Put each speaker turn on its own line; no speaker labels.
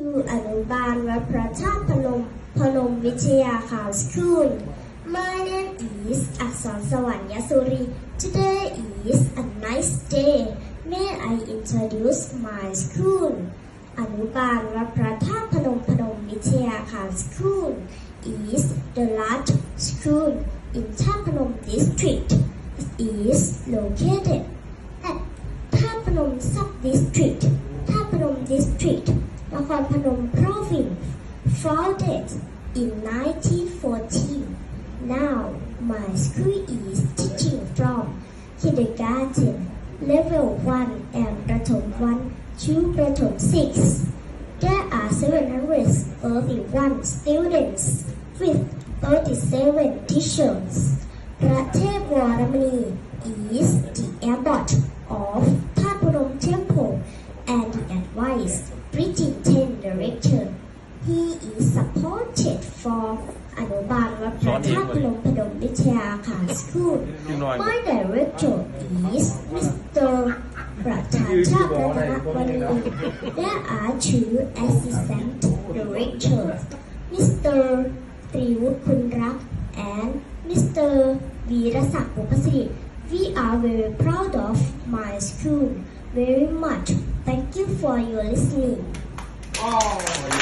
อนุบาลวัดพระธาตุพนมพนมวิทยาคารสคูล My name is อักษรสวรรค์ยสุรี Today is a nice day May I introduce my school อนุบาลวัดพระธาตุพนมพนมวิทยาคาร School is the large school in Thappanom district is located at Thappanom sub-district Thappanom district ครพนม province founded in 1914 Now my school is teaching from kindergarten level 1 and ประถม 1 to ประถม 6 There are 731 students with 37 teachers พระเทพวรมณี is the abbot and the advice preaching ten director He is supported for อนุบาลวัดพระธาตุพนมพนมวิทยาคาร School My director is Mr. ประธานชาติรัตนวณี There are two assistant directors Mr. ตรีวุฒิคุณรัก and Mr. วีรศักดิ์บุพสิริ We are very proud of my school very much. Thank you for your listening.
Oh,